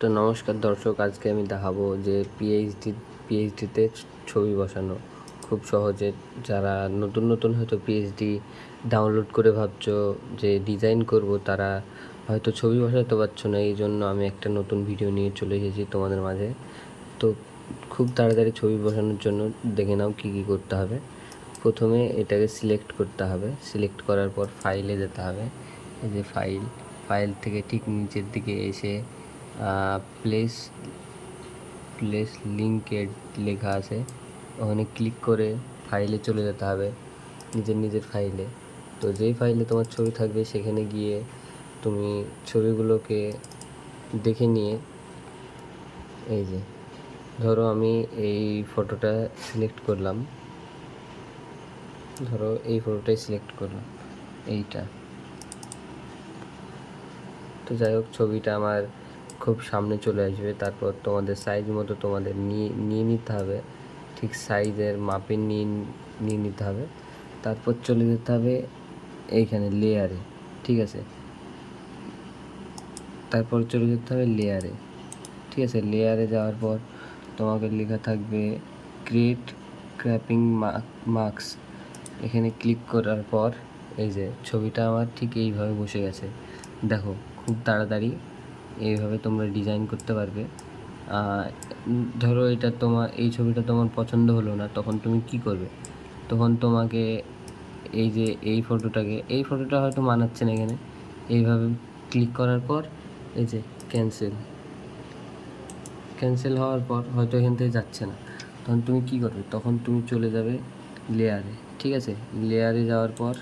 তো নমস্কার দর্শক, আজকে আমি দেখাবো যে পিএইচডি পিএইচডিতে ছবি বসানো খুব সহজে। যারা নতুন নতুন হয়তো পিএইচডি ডাউনলোড করে ভাবছ যে ডিজাইন করব, তারা হয়তো ছবি বসাতে পারছ না, এই জন্য আমি একটা নতুন ভিডিও নিয়ে চলে এসেছি তোমাদের মাঝে। তো খুব তাড়াতাড়ি ছবি বসানোর জন্য দেখে নাও কী কী করতে হবে। প্রথমে এটাকে সিলেক্ট করতে হবে। সিলেক্ট করার পর ফাইলে যেতে হবে। এই যে ফাইল ফাইল থেকে ঠিক নিচের দিকে এসে প্লেস প্লেস লিঙ্কেড লেখা আছে। ওখানে ক্লিক করে ফাইলে চলে যেতে হবে, নিজের নিজের ফাইলে তো যেই ফাইলে তোমার ছবি থাকবে, সেখানে গিয়ে তুমি ছবিগুলোকে দেখে নিয়ে এই যে, ধরো আমি এই ফটোটা সিলেক্ট করলাম। ধরো এই ফটোটাই সিলেক্ট করলাম, এইটা। তো যাই হোক, ছবিটা আমার খুব সামনে চলে আসবে। তারপর তোমাদের সাইজ মতো তোমাদের নিয়ে নিয়ে নিতে হবে। ঠিক সাইজের মাপে নিয়ে নিয়ে নিতে হবে। তারপর চলে যেতে হবে এইখানে লেয়ারে ঠিক আছে? তারপর চলে যেতে হবে লেয়ারে ঠিক আছে? লেয়ারে যাওয়ার পর তোমাকে লেখা থাকবে ক্রিয়েট ক্র্যাপিং মার্কস এখানে ক্লিক করার পর এই যে ছবিটা আমার ঠিক এইভাবে বসে গেছে। দেখো, খুব তাড়াতাড়ি এইভাবে তোমরা ডিজাইন করতে পারবে। ধরো এটা তোমার, এই ছবিটা তোমার পছন্দ হলো না, তখন তুমি কি করবে? তখন তোমাকে এই যে, এই ফটোটাকে এই ফটোটা হয়তো মানাচ্ছে না এখানে। এইভাবে ক্লিক করার পর, এই যে ক্যান্সেল ক্যান্সেল হওয়ার পর হয়তো এখান থেকে যাচ্ছে না। তখন তুমি কি করবে? তখন তুমি চলে যাবে লেয়ারে ঠিক আছে? লেয়ারে যাওয়ার পর,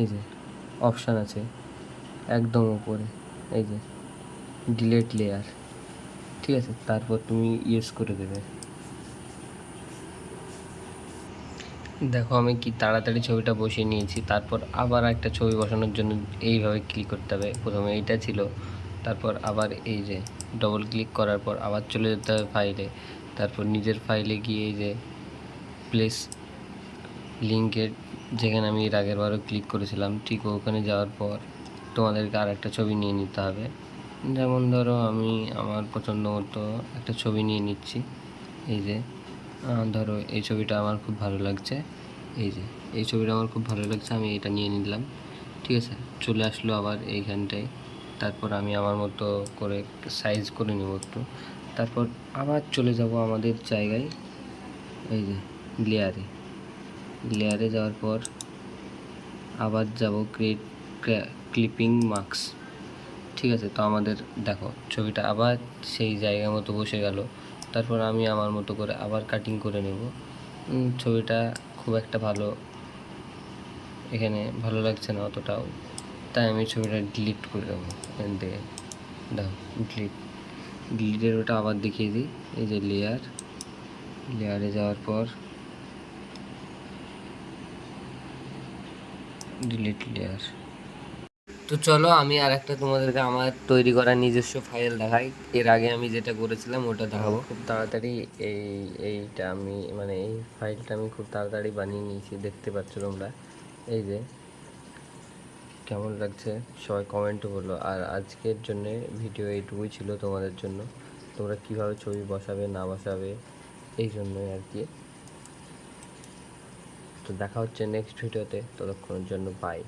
এই যে অপশান আছে, একদম উপরে, এই যে। ডিলেট লেয়ার ঠিক আছে, তারপর তুমি ইউজ করে দেবে। দেখো, আমি কি তাড়াতাড়ি ছবিটা বসিয়ে নিয়েছি, তারপর আবার একটা ছবি বসানোর জন্য এইভাবে ক্লিক করতে হবে। প্রথমে এইটা ছিল, তারপর আবার এই যে ডবল ক্লিক করার পর আবার চলে যেতে হবে ফাইলে তারপর নিজের ফাইলে গিয়ে এই যে প্লেস লিঙ্কের যেখানে আমি এর আগের বারও ক্লিক করেছিলাম, ঠিক ওখানে যাওয়ার পর তোমাদেরকে আর একটা ছবি নিয়ে নিতে হবে। যেমন ধরো আমি আমার পছন্দ মতো একটা ছবি নিয়ে নিচ্ছি, এই যে ধরো এই ছবিটা আমার খুব ভালো লাগছে, এই যে, এই ছবিটা আমার খুব ভালো লাগছে, আমি এটা নিয়ে নিলাম, ঠিক আছে, চলে আসলো আবার এইখানটায়, তারপর আমি আমার মতো করে সাইজ করে নেব একটু, তারপর আবার চলে যাব আমাদের জায়গায়, এই যে লেয়ারে লেয়ারে যাওয়ার পর আবার যাব ক্রিয়েট ক্লিপিং মার্কস ঠিক আছে, তো আমাদের দেখো, ছবিটা আবার সেই জায়গা মতো বসে গেল। তারপর আমি আমার মতো করে আবার কাটিং করে নেব। ছবিটা খুব একটা ভালো এখানে ভালো লাগছে না অতটাও। তাই আমি ছবিটা ডিলিট করে দেবো এখান দেখো ডিলিট ডিলিটের ওটা আবার দেখিয়ে দিই, এই যে লেয়ার লেয়ারে যাওয়ার পর ডিলিট লেয়ার তো চলো আমি আর একটা তোমাদেরকে আমার তৈরি করা নিজস্ব ফাইল দেখাই। এর আগে আমি যেটা করেছিলাম, ওটা দেখাবো। খুব তাড়াতাড়ি এই, এইটা আমি মানে এই ফাইলটা আমি খুব তাড়াতাড়ি বানিয়ে নিয়েছি, দেখতে পাচ্ছ তোমরা। এই যে, কেমন লাগছে? সবাই কমেন্টও বলো। আর আজকের জন্য ভিডিও এইটুকুই ছিল তোমাদের জন্য। তোমরা কীভাবে ছবি বসাবে, না বসাবে, এই জন্যই আর কি। তো দেখা হচ্ছে নেক্সট ভিডিওতে ততক্ষণের জন্য বাই